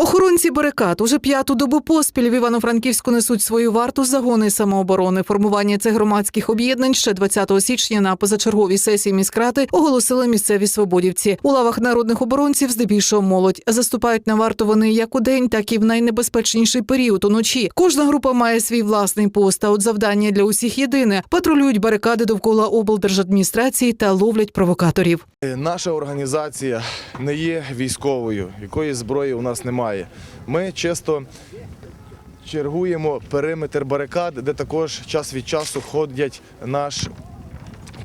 Охоронці барикад уже п'яту добу поспіль в Івано-Франківську несуть свою варту загони самооборони. Формування цих громадських об'єднань ще 20 січня на позачерговій сесії міськради оголосили місцеві свободівці. У лавах народних оборонців здебільшого молодь заступають на варту вони як у день, так і в найнебезпечніший період уночі. Кожна група має свій власний пост. А от завдання для усіх єдине патрулюють барикади довкола облдержадміністрації та ловлять провокаторів. Наша організація не є військовою, якої зброї у нас немає. Ми чисто чергуємо периметр барикад, де також час від часу ходять наш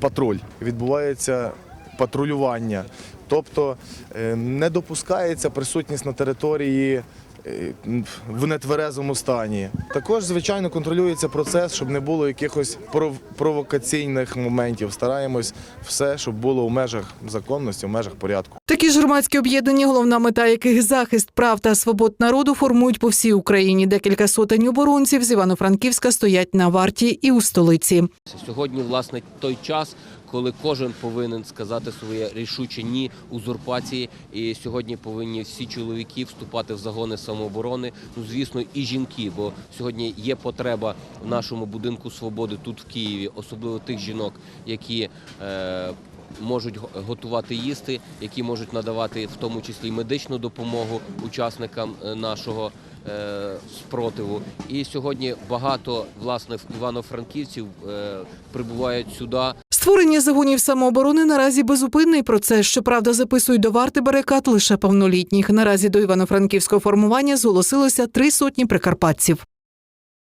патруль. Відбувається патрулювання. Тобто е, не допускається присутність на території в нетверезому стані. Також, звичайно, контролюється процес, щоб не було якихось пров- провокаційних моментів. Стараємось все, щоб було в межах законності, в межах порядку. Такі ж громадські об'єднання, головна мета яких захист прав та свобод народу формують по всій Україні. Декілька сотень оборонців з Івано-Франківська стоять на варті і у столиці. Сьогодні, власне, той час, коли кожен повинен сказати своє рішуче ні узурпації. І сьогодні повинні всі чоловіки вступати в загони самооборони. Ну, звісно, і жінки, бо сьогодні є потреба в нашому будинку свободи тут в Києві, особливо тих жінок, які. Е- Можуть готувати їсти, які можуть надавати в тому числі медичну допомогу учасникам е, нашого е, спротиву. І сьогодні багато власне івано-франківців е, прибувають сюди Створення загонів самооборони наразі безупинний процес. Щоправда, записують до варти барикад лише повнолітніх. Наразі до івано-франківського формування зголосилося три сотні прикарпатців.